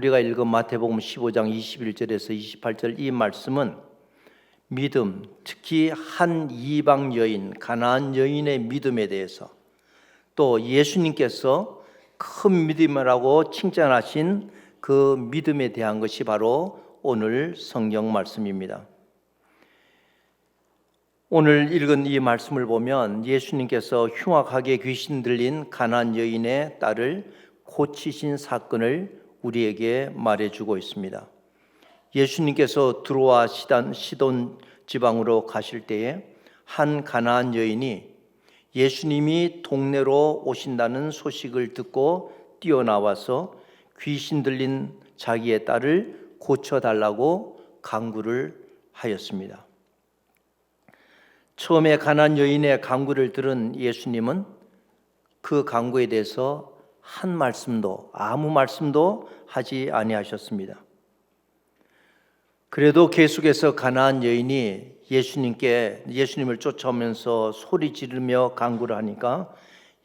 우리가 읽은 마태복음 15장 21절에서 28절 이 말씀은 믿음, 특히 한 이방 여인, 가나안 여인의 믿음에 대해서 또 예수님께서 큰 믿음이라고 칭찬하신 그 믿음에 대한 것이 바로 오늘 성경 말씀입니다. 오늘 읽은 이 말씀을 보면 예수님께서 흉악하게 귀신 들린 가난 여인의 딸을 고치신 사건을 우리에게 말해주고 있습니다. 예수님께서 들어와 시단, 시돈 지방으로 가실 때에 한 가나안 여인이 예수님이 동네로 오신다는 소식을 듣고 뛰어나와서 귀신 들린 자기의 딸을 고쳐달라고 강구를 하였습니다. 처음에 가난 여인의 강구를 들은 예수님은 그 강구에 대해서 한 말씀도 아무 말씀도 하지 아니하셨습니다. 그래도 계속해서 가나안 여인이 예수님께 예수님을 쫓아오면서 소리 지르며 강구를 하니까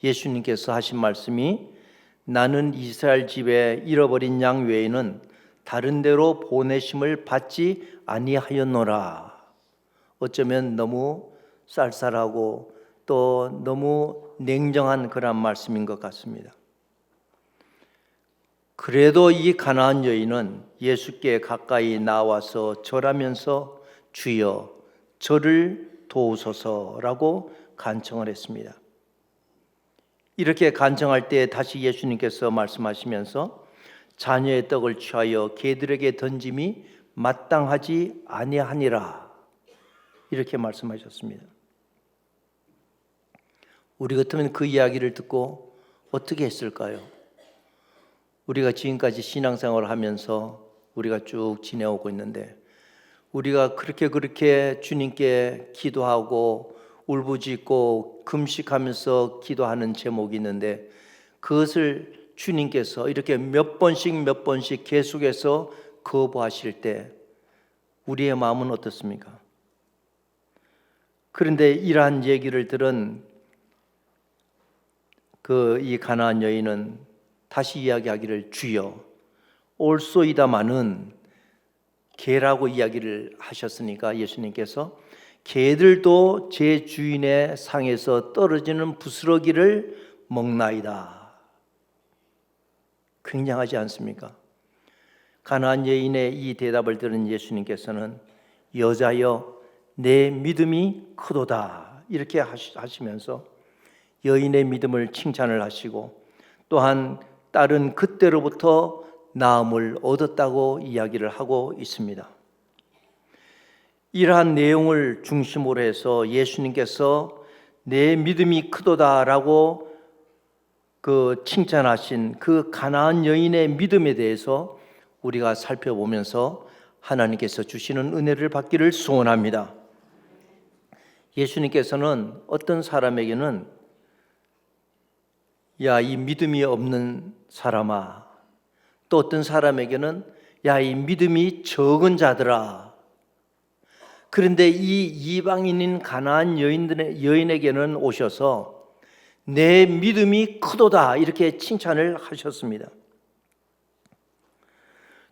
예수님께서 하신 말씀이 나는 이스라엘 집에 잃어버린 양 외에는 다른 데로 보내심을 받지 아니하였노라. 어쩌면 너무 쌀쌀하고 또 너무 냉정한 그런 말씀인 것 같습니다. 그래도 이 가나안 여인은 예수께 가까이 나와서 절하면서 주여 저를 도우소서라고 간청을 했습니다. 이렇게 간청할 때 다시 예수님께서 말씀하시면서 자녀의 떡을 취하여 개들에게 던짐이 마땅하지 아니하니라 이렇게 말씀하셨습니다. 우리 같으면 그 이야기를 듣고 어떻게 했을까요? 우리가 지금까지 신앙생활을 하면서 우리가 쭉 지내오고 있는데 우리가 그렇게 그렇게 주님께 기도하고 울부짖고 금식하면서 기도하는 제목이 있는데 그것을 주님께서 이렇게 몇 번씩 몇 번씩 계속해서 거부하실 때 우리의 마음은 어떻습니까? 그런데 이러한 얘기를 들은 그 이 가나안 여인은 다시 이야기하기를 주여 올소이다마는 개라고 이야기를 하셨으니까 예수님께서 개들도 제 주인의 상에서 떨어지는 부스러기를 먹나이다. 굉장하지 않습니까? 가나안 여인의 이 대답을 들은 예수님께서는 여자여 내 믿음이 크도다 이렇게 하시면서 여인의 믿음을 칭찬을 하시고 또한 딸은 그때로부터 나음을 얻었다고 이야기를 하고 있습니다. 이러한 내용을 중심으로 해서 예수님께서 내 믿음이 크도다라고 그 칭찬하신 그 가나안 여인의 믿음에 대해서 우리가 살펴보면서 하나님께서 주시는 은혜를 받기를 소원합니다. 예수님께서는 어떤 사람에게는 야, 이 믿음이 없는 사람아. 또 어떤 사람에게는 야, 이 믿음이 적은 자들아. 그런데 이 이방인인 가나안 여인들의 여인에게는 오셔서 내 믿음이 크도다 이렇게 칭찬을 하셨습니다.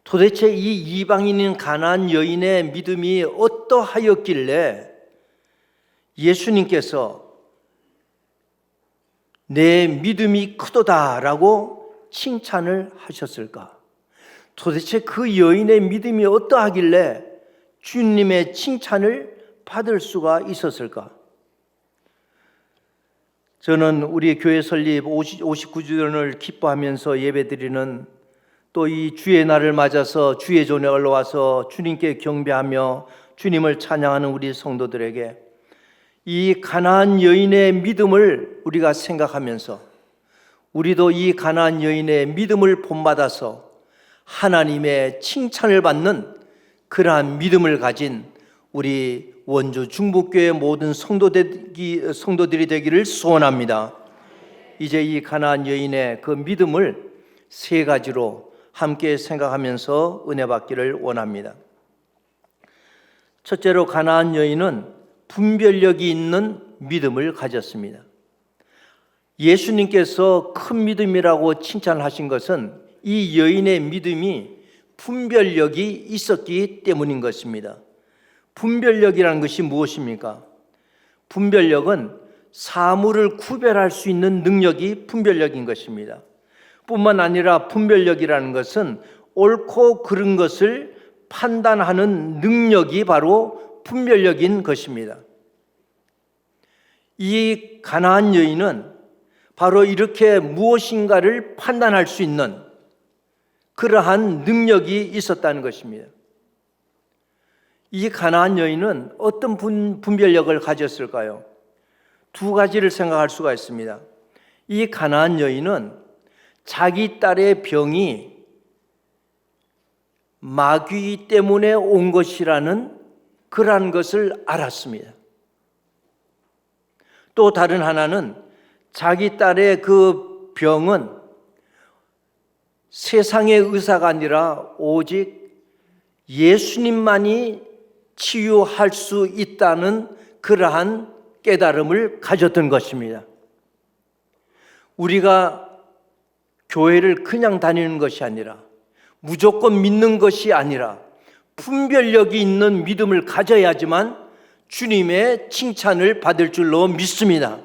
도대체 이 이방인인 가나안 여인의 믿음이 어떠하였길래 예수님께서 내 믿음이 크도다라고 칭찬을 하셨을까? 도대체 그 여인의 믿음이 어떠하길래 주님의 칭찬을 받을 수가 있었을까? 저는 우리 교회 설립 59주년을 기뻐하면서 예배드리는 또 이 주의 날을 맞아서 주의 존에 올라와서 주님께 경배하며 주님을 찬양하는 우리 성도들에게 이 가나안 여인의 믿음을 우리가 생각하면서 우리도 이 가나안 여인의 믿음을 본받아서 하나님의 칭찬을 받는 그러한 믿음을 가진 우리 원주 중북교회 모든 성도들이, 성도들이 되기를 소원합니다. 이제 이 가나안 여인의 그 믿음을 세 가지로 함께 생각하면서 은혜 받기를 원합니다. 첫째로 가나안 여인은 분별력이 있는 믿음을 가졌습니다. 예수님께서 큰 믿음이라고 칭찬하신 것은 이 여인의 믿음이 분별력이 있었기 때문인 것입니다. 분별력이라는 것이 무엇입니까? 분별력은 사물을 구별할 수 있는 능력이 분별력인 것입니다. 뿐만 아니라 분별력이라는 것은 옳고 그른 것을 판단하는 능력이 바로 분별력인 것입니다. 이 가나안 여인은 바로 이렇게 무엇인가를 판단할 수 있는 그러한 능력이 있었다는 것입니다. 이 가나안 여인은 어떤 분, 분별력을 가졌을까요? 두 가지를 생각할 수가 있습니다. 이 가나안 여인은 자기 딸의 병이 마귀 때문에 온 것이라는 그러한 것을 알았습니다. 또 다른 하나는 자기 딸의 그 병은 세상의 의사가 아니라 오직 예수님만이 치유할 수 있다는 그러한 깨달음을 가졌던 것입니다. 우리가 교회를 그냥 다니는 것이 아니라 무조건 믿는 것이 아니라 분별력이 있는 믿음을 가져야지만 주님의 칭찬을 받을 줄로 믿습니다.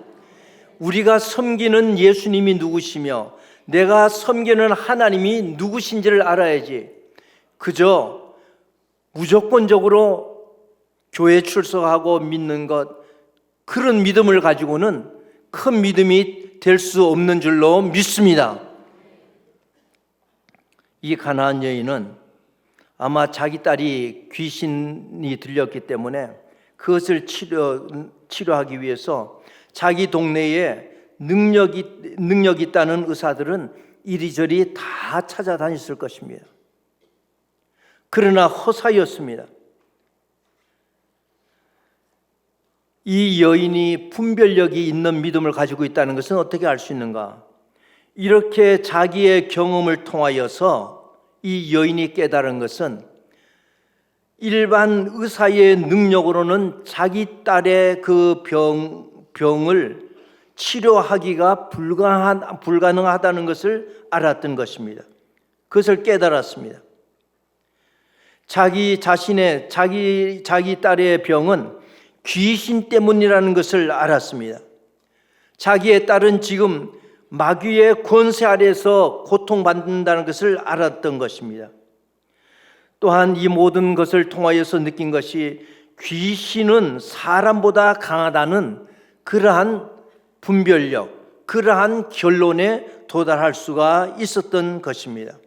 우리가 섬기는 예수님이 누구시며 내가 섬기는 하나님이 누구신지를 알아야지. 그저 무조건적으로 교회 출석하고 믿는 것 그런 믿음을 가지고는 큰 믿음이 될 수 없는 줄로 믿습니다. 이 가나안 여인은 아마 자기 딸이 귀신이 들렸기 때문에 그것을 치료, 치료하기 위해서 자기 동네에 능력이, 능력 있다는 의사들은 이리저리 다 찾아다녔을 것입니다. 그러나 허사였습니다. 이 여인이 분별력이 있는 믿음을 가지고 있다는 것은 어떻게 알 수 있는가? 이렇게 자기의 경험을 통하여서 이 여인이 깨달은 것은 일반 의사의 능력으로는 자기 딸의 그 병, 병을 치료하기가 불가한, 불가능하다는 것을 알았던 것입니다. 그것을 깨달았습니다. 자기 자신의, 자기, 자기 딸의 병은 귀신 때문이라는 것을 알았습니다. 자기의 딸은 지금 마귀의 권세 아래서 고통받는다는 것을 알았던 것입니다. 또한 이 모든 것을 통하여서 느낀 것이 귀신은 사람보다 강하다는 그러한 분별력, 그러한 결론에 도달할 수가 있었던 것입니다.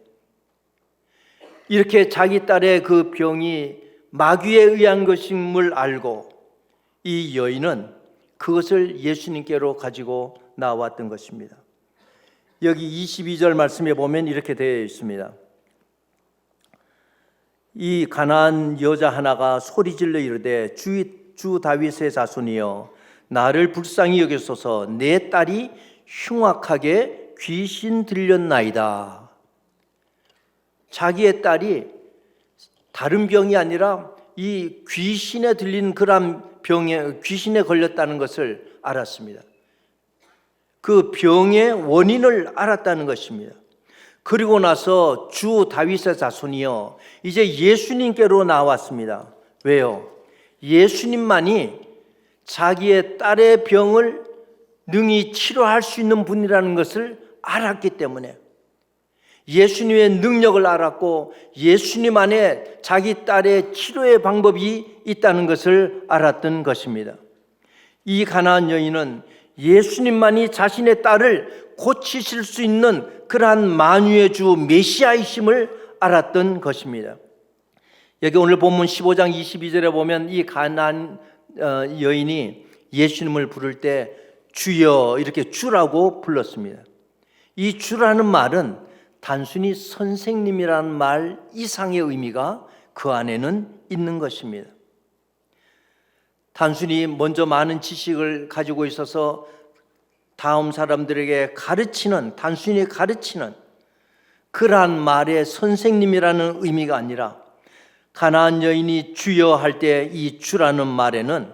이렇게 자기 딸의 그 병이 마귀에 의한 것임을 알고 이 여인은 그것을 예수님께로 가지고 나왔던 것입니다. 여기 22절 말씀에 보면 이렇게 되어 있습니다. 이 가난한 여자 하나가 소리질러 이르되 주, 주 다윗의 자손이여 나를 불쌍히 여기소서 내 딸이 흉악하게 귀신 들렸나이다. 자기의 딸이 다른 병이 아니라 이 귀신에 들린 그런 병에 귀신에 걸렸다는 것을 알았습니다. 그 병의 원인을 알았다는 것입니다. 그리고 나서 주 다윗의 자손이요. 이제 예수님께로 나왔습니다. 왜요? 예수님만이 자기의 딸의 병을 능히 치료할 수 있는 분이라는 것을 알았기 때문에 예수님의 능력을 알았고 예수님 안에 자기 딸의 치료의 방법이 있다는 것을 알았던 것입니다. 이 가나안 여인은 예수님만이 자신의 딸을 고치실 수 있는 그러한 만유의 주 메시아이심을 알았던 것입니다. 여기 오늘 본문 15장 22절에 보면 이 가난 어, 여인이 예수님을 부를 때 주여 이렇게 주라고 불렀습니다. 이 주라는 말은 단순히 선생님이라는 말 이상의 의미가 그 안에는 있는 것입니다. 단순히 먼저 많은 지식을 가지고 있어서 다음 사람들에게 가르치는, 단순히 가르치는 그러한 말의 선생님이라는 의미가 아니라 가나안 여인이 주여 할 때 이 주라는 말에는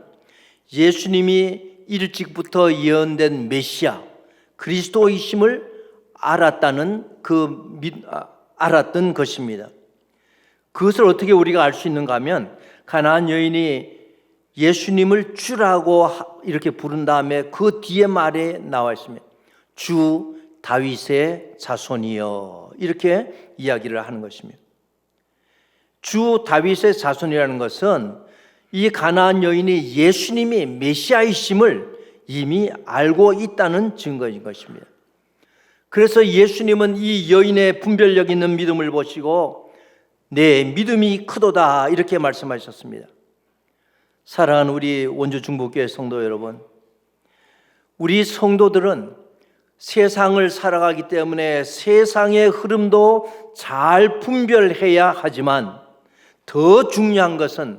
예수님이 일찍부터 예언된 메시아 그리스도이심을 알았다는 그 믿, 아, 알았던 것입니다. 그것을 어떻게 우리가 알 수 있는가 하면 가나안 여인이 예수님을 주라고 하- 이렇게 부른 다음에 그 뒤에 말에 나와 있습니다. 주 다윗의 자손이여 이렇게 이야기를 하는 것입니다. 주 다윗의 자손이라는 것은 이 가나안 여인이 예수님이 메시아이심을 이미 알고 있다는 증거인 것입니다. 그래서 예수님은 이 여인의 분별력 있는 믿음을 보시고 내 믿음이 크도다 이렇게 말씀하셨습니다. 사랑하는 우리 원주 중복교회 성도 여러분, 우리 성도들은 세상을 살아가기 때문에 세상의 흐름도 잘 분별해야 하지만 더 중요한 것은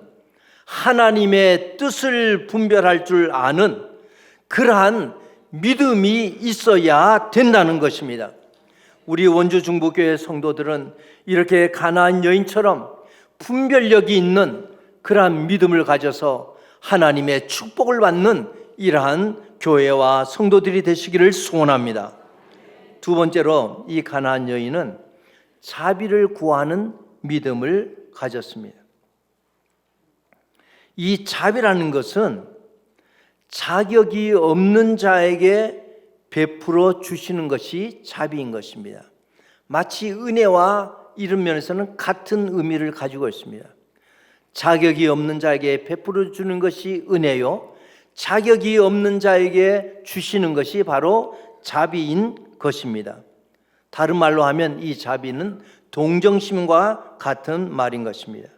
하나님의 뜻을 분별할 줄 아는 그러한 믿음이 있어야 된다는 것입니다. 우리 원주 중부교회 성도들은 이렇게 가나안 여인처럼 분별력이 있는 그러한 믿음을 가져서 하나님의 축복을 받는 이러한 교회와 성도들이 되시기를 소원합니다. 두 번째로 이 가나안 여인은 자비를 구하는 믿음을 가졌습니다. 이 자비라는 것은 자격이 없는 자에게 베풀어 주시는 것이 자비인 것입니다. 마치 은혜와 이런 면에서는 같은 의미를 가지고 있습니다. 자격이 없는 자에게 베풀어 주는 것이 은혜요. 자격이 없는 자에게 주시는 것이 바로 자비인 것입니다. 다른 말로 하면 이 자비는 동정심과 같은 말인 것입니다.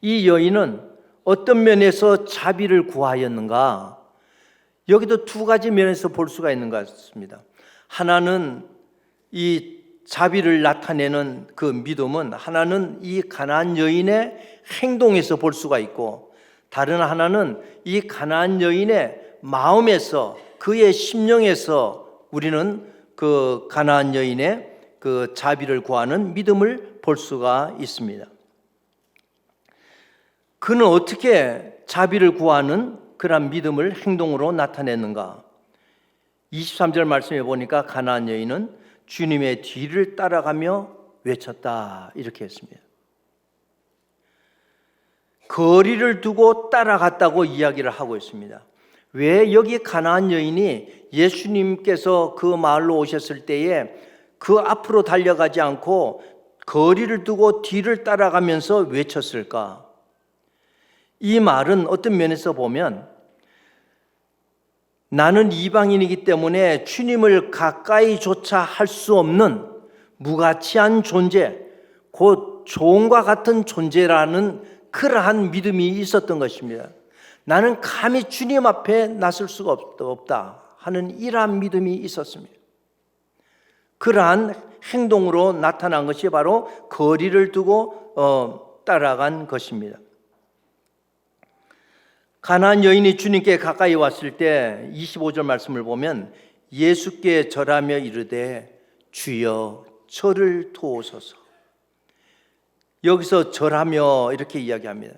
이 여인은 어떤 면에서 자비를 구하였는가? 여기도 두 가지 면에서 볼 수가 있는 것 같습니다. 하나는 이 자비를 나타내는 그 믿음은 하나는 이 가나안 여인의 행동에서 볼 수가 있고 다른 하나는 이 가나안 여인의 마음에서 그의 심령에서 우리는 그 가나안 여인의 그 자비를 구하는 믿음을 볼 수가 있습니다. 그는 어떻게 자비를 구하는 그런 믿음을 행동으로 나타냈는가? 23절 말씀해 보니까 가나안 여인은 주님의 뒤를 따라가며 외쳤다 이렇게 했습니다. 거리를 두고 따라갔다고 이야기를 하고 있습니다. 왜 여기 가나안 여인이 예수님께서 그 마을로 오셨을 때에 그 앞으로 달려가지 않고 거리를 두고 뒤를 따라가면서 외쳤을까? 이 말은 어떤 면에서 보면 나는 이방인이기 때문에 주님을 가까이조차 할 수 없는 무가치한 존재, 곧 종과 같은 존재라는 그러한 믿음이 있었던 것입니다. 나는 감히 주님 앞에 나설 수가 없다 하는 이러한 믿음이 있었습니다. 그러한 행동으로 나타난 것이 바로 거리를 두고 어, 따라간 것입니다. 가나안 여인이 주님께 가까이 왔을 때 25절 말씀을 보면 예수께 절하며 이르되 주여 저를 도우소서. 여기서 절하며 이렇게 이야기합니다.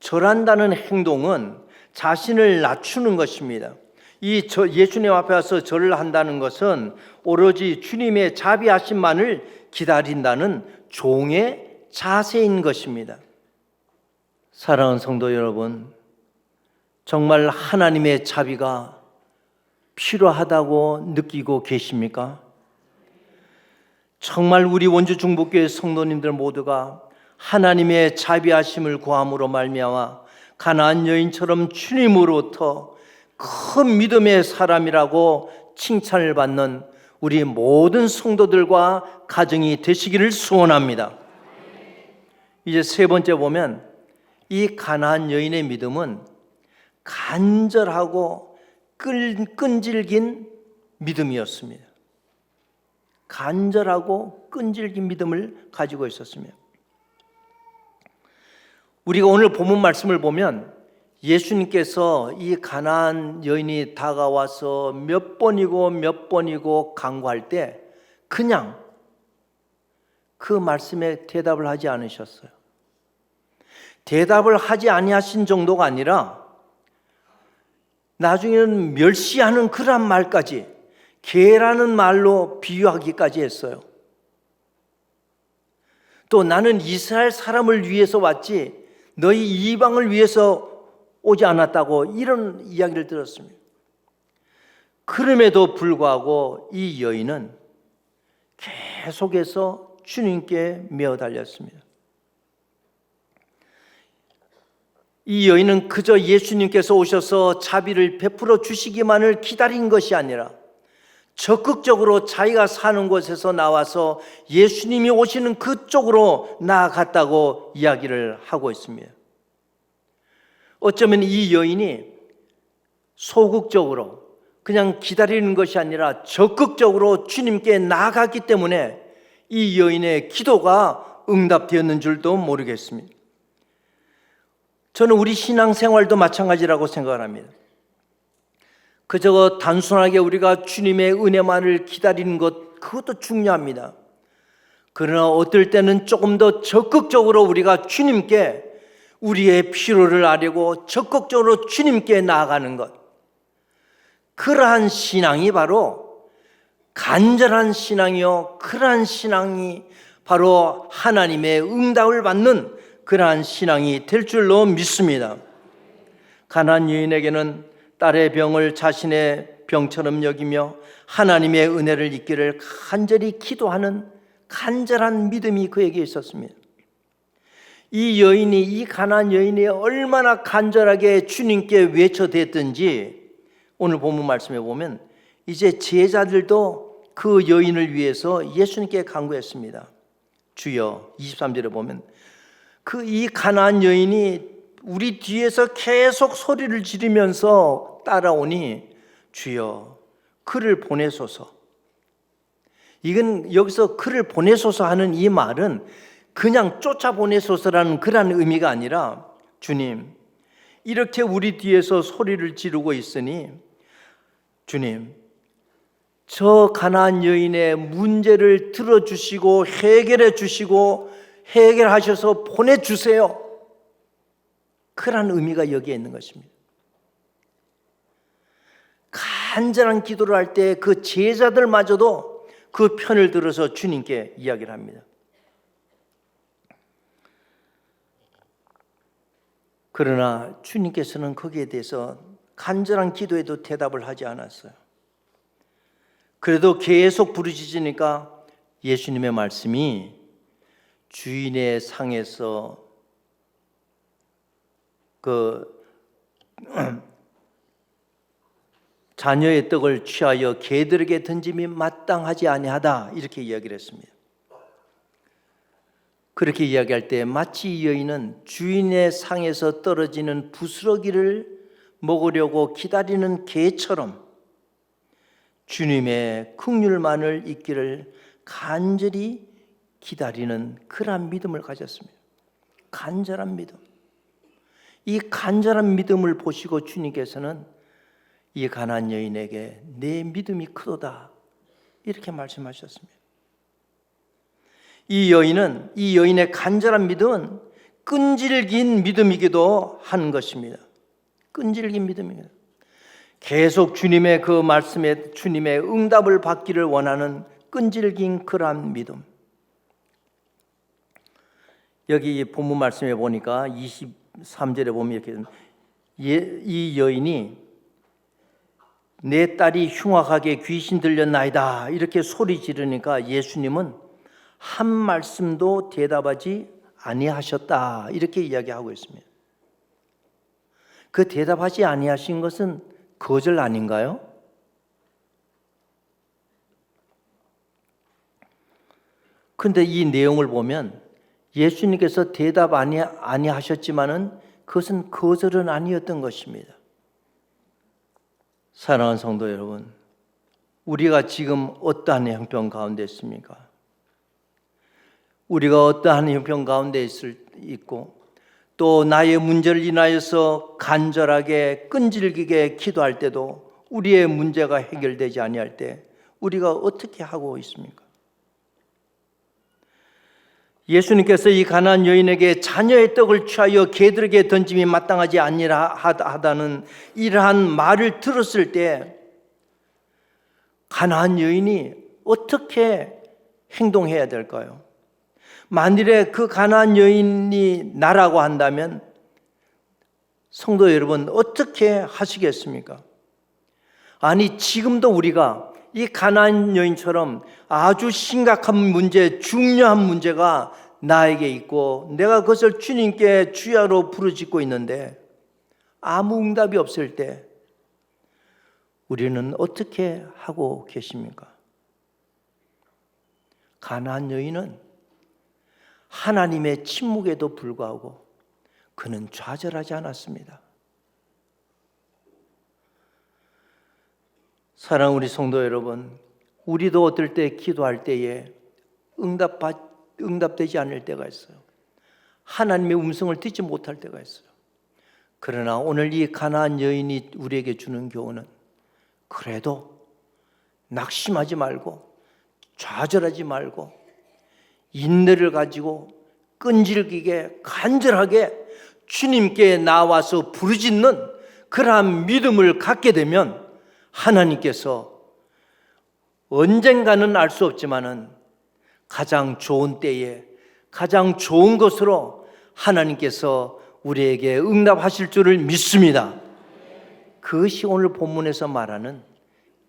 절한다는 행동은 자신을 낮추는 것입니다. 이 예수님 앞에 와서 절을 한다는 것은 오로지 주님의 자비하심만을 기다린다는 종의 자세인 것입니다. 사랑하는 성도 여러분, 정말 하나님의 자비가 필요하다고 느끼고 계십니까? 정말 우리 원주 중복교회 성도님들 모두가 하나님의 자비하심을 구함으로 말미암아 가나안 여인처럼 주님으로부터 큰 믿음의 사람이라고 칭찬을 받는 우리 모든 성도들과 가정이 되시기를 소원합니다. 이제 세 번째 보면 이 가나안 여인의 믿음은 간절하고 끈, 끈질긴 믿음이었습니다. 간절하고 끈질긴 믿음을 가지고 있었습니다. 우리가 오늘 본문 말씀을 보면 예수님께서 이 가나안 여인이 다가와서 몇 번이고 몇 번이고 강구할 때 그냥 그 말씀에 대답을 하지 않으셨어요. 대답을 하지 아니하신 정도가 아니라 나중에는 멸시하는 그런 말까지 개라는 말로 비유하기까지 했어요. 또 나는 이스라엘 사람을 위해서 왔지 너희 이방을 위해서 오지 않았다고 이런 이야기를 들었습니다. 그럼에도 불구하고 이 여인은 계속해서 주님께 메어 달렸습니다. 이 여인은 그저 예수님께서 오셔서 자비를 베풀어 주시기만을 기다린 것이 아니라 적극적으로 자기가 사는 곳에서 나와서 예수님이 오시는 그쪽으로 나아갔다고 이야기를 하고 있습니다. 어쩌면 이 여인이 소극적으로 그냥 기다리는 것이 아니라 적극적으로 주님께 나아갔기 때문에 이 여인의 기도가 응답되었는 줄도 모르겠습니다. 저는 우리 신앙생활도 마찬가지라고 생각을 합니다. 그저 단순하게 우리가 주님의 은혜만을 기다리는 것 그것도 중요합니다. 그러나 어떨 때는 조금 더 적극적으로 우리가 주님께 우리의 필요를 아려고 적극적으로 주님께 나아가는 것. 그러한 신앙이 바로 간절한 신앙이요. 그러한 신앙이 바로 하나님의 응답을 받는 그러한 신앙이 될 줄로 믿습니다. 가난 여인에게는 딸의 병을 자신의 병처럼 여기며 하나님의 은혜를 잊기를 간절히 기도하는 간절한 믿음이 그에게 있었습니다. 이 여인이 이 가난 여인이 얼마나 간절하게 주님께 외쳐댔든지 오늘 본문 말씀에 보면 이제 제자들도 그 여인을 위해서 예수님께 간구했습니다. 주여 23절에 보면 그 이 가난 여인이 우리 뒤에서 계속 소리를 지르면서 따라오니 주여 그를 보내소서. 이건 여기서 그를 보내소서 하는 이 말은 그냥 쫓아보내소서라는 그런 의미가 아니라 주님 이렇게 우리 뒤에서 소리를 지르고 있으니 주님 저 가나안 여인의 문제를 들어주시고 해결해 주시고 해결하셔서 보내주세요. 그런 의미가 여기에 있는 것입니다. 간절한 기도를 할 때 그 제자들마저도 그 편을 들어서 주님께 이야기를 합니다. 그러나 주님께서는 거기에 대해서 간절한 기도에도 대답을 하지 않았어요. 그래도 계속 부르짖으니까 예수님의 말씀이 주인의 상에서 그 자녀의 떡을 취하여 개들에게 던짐이 마땅하지 아니하다 이렇게 이야기를 했습니다. 그렇게 이야기할 때 마치 이 여인은 주인의 상에서 떨어지는 부스러기를 먹으려고 기다리는 개처럼 주님의 긍휼만을 잊기를 간절히 기다리는 그러한 믿음을 가졌습니다. 간절한 믿음. 이 간절한 믿음을 보시고 주님께서는 이 가난 여인에게 내 믿음이 크도다 이렇게 말씀하셨습니다. 이 여인은 이 여인의 간절한 믿음은 끈질긴 믿음이기도 한 것입니다. 끈질긴 믿음입니다. 계속 주님의 그 말씀에 주님의 응답을 받기를 원하는 끈질긴 그러한 믿음. 여기 본문 말씀에 보니까 23절에 보면 이렇게 이 여인이 내 딸이 흉악하게 귀신 들렸나이다 이렇게 소리 지르니까 예수님은 한 말씀도 대답하지 아니하셨다 이렇게 이야기하고 있습니다. 그 대답하지 아니하신 것은 거절 아닌가요? 근데 이 내용을 보면 예수님께서 대답 아니, 아니하셨지만은 그것은 거절은 아니었던 것입니다. 사랑하는 성도 여러분, 우리가 지금 어떠한 형편 가운데 있습니까? 우리가 어떠한 형편 가운데 있을, 있고 또 나의 문제를 인하여서 간절하게 끈질기게 기도할 때도 우리의 문제가 해결되지 아니할 때 우리가 어떻게 하고 있습니까? 예수님께서 이 가난 여인에게 자녀의 떡을 취하여 개들에게 던짐이 마땅하지 아니라 하다는 이러한 말을 들었을 때 가나안 여인이 어떻게 행동해야 될까요? 만일에 그 가나안 여인이 나라고 한다면 성도 여러분 어떻게 하시겠습니까? 아니 지금도 우리가 이 가나안 여인처럼 아주 심각한 문제, 중요한 문제가 나에게 있고 내가 그것을 주님께 주야로 부르짖고 있는데 아무 응답이 없을 때 우리는 어떻게 하고 계십니까? 가나안 여인은 하나님의 침묵에도 불구하고 그는 좌절하지 않았습니다. 사랑 우리 성도 여러분, 우리도 어떨 때 기도할 때에 응답 응답되지 않을 때가 있어요. 하나님의 음성을 듣지 못할 때가 있어요. 그러나 오늘 이 가나안 여인이 우리에게 주는 교훈은 그래도 낙심하지 말고 좌절하지 말고 인내를 가지고 끈질기게 간절하게 주님께 나와서 부르짖는 그러한 믿음을 갖게 되면 하나님께서 언젠가는 알 수 없지만은 가장 좋은 때에 가장 좋은 것으로 하나님께서 우리에게 응답하실 줄을 믿습니다. 그것이 오늘 본문에서 말하는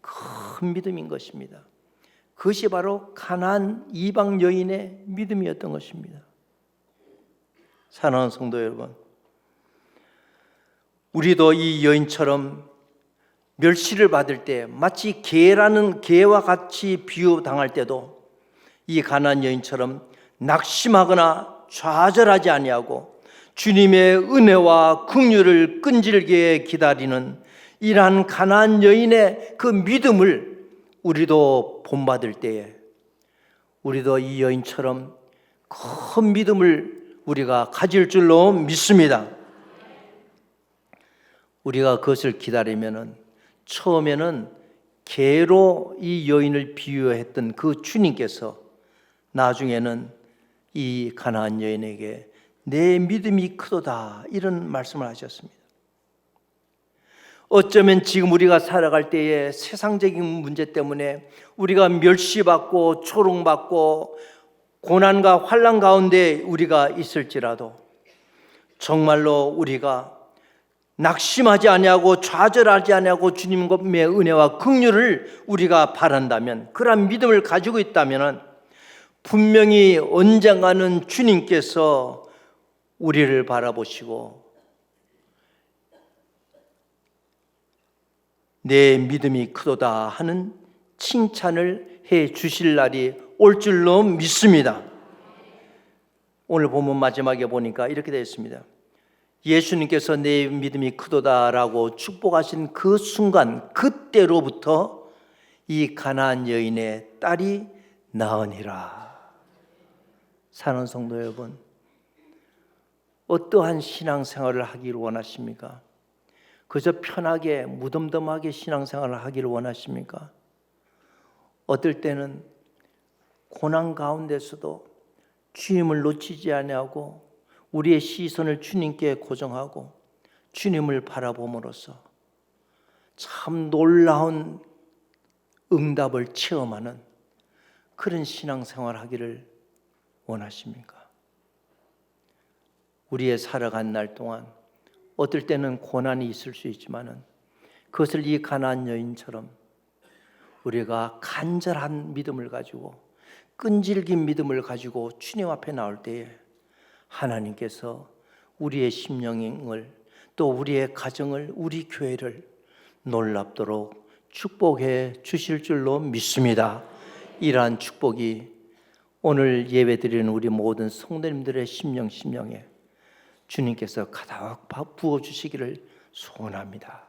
큰 믿음인 것입니다. 그것이 바로 가난 이방 여인의 믿음이었던 것입니다. 사랑하는 성도 여러분, 우리도 이 여인처럼 멸시를 받을 때 마치 개라는 개와 같이 비유당할 때도 이 가난 여인처럼 낙심하거나 좌절하지 아니하고 주님의 은혜와 긍휼을 끈질게 기다리는 이러한 가난 여인의 그 믿음을 우리도 본받을 때에 우리도 이 여인처럼 큰 믿음을 우리가 가질 줄로 믿습니다. 우리가 그것을 기다리면은 처음에는 개로 이 여인을 비유했던 그 주님께서 나중에는 이 가나안 여인에게 내 믿음이 크도다 이런 말씀을 하셨습니다. 어쩌면 지금 우리가 살아갈 때에 세상적인 문제 때문에 우리가 멸시받고 초롱받고 고난과 환란 가운데 우리가 있을지라도 정말로 우리가 낙심하지 아니하고 좌절하지 아니하고 주님의 은혜와 긍휼을 우리가 바란다면 그러한 믿음을 가지고 있다면 분명히 언젠가는 주님께서 우리를 바라보시고 내 믿음이 크도다 하는 칭찬을 해 주실 날이 올 줄로 믿습니다. 오늘 본문 마지막에 보니까 이렇게 되어 있습니다. 예수님께서 내 믿음이 크도다라고 축복하신 그 순간 그때로부터 이 가나안 여인의 딸이 나으니라. 사는 성도 여러분, 어떠한 신앙생활을 하기를 원하십니까? 그저 편하게 무덤덤하게 신앙생활을 하기를 원하십니까? 어떨 때는 고난 가운데서도 주님을 놓치지 아니하고 우리의 시선을 주님께 고정하고 주님을 바라봄으로써 참 놀라운 응답을 체험하는 그런 신앙생활 하기를 원하십니까? 우리의 살아간 날 동안 어떨 때는 고난이 있을 수 있지만은 그것을 이 가난 여인처럼 우리가 간절한 믿음을 가지고 끈질긴 믿음을 가지고 주님 앞에 나올 때에 하나님께서 우리의 심령을 또 우리의 가정을 우리 교회를 놀랍도록 축복해 주실 줄로 믿습니다. 이러한 축복이 오늘 예배드리는 우리 모든 성도님들의 심령 심령에 주님께서 가득 부어 주시기를 소원합니다.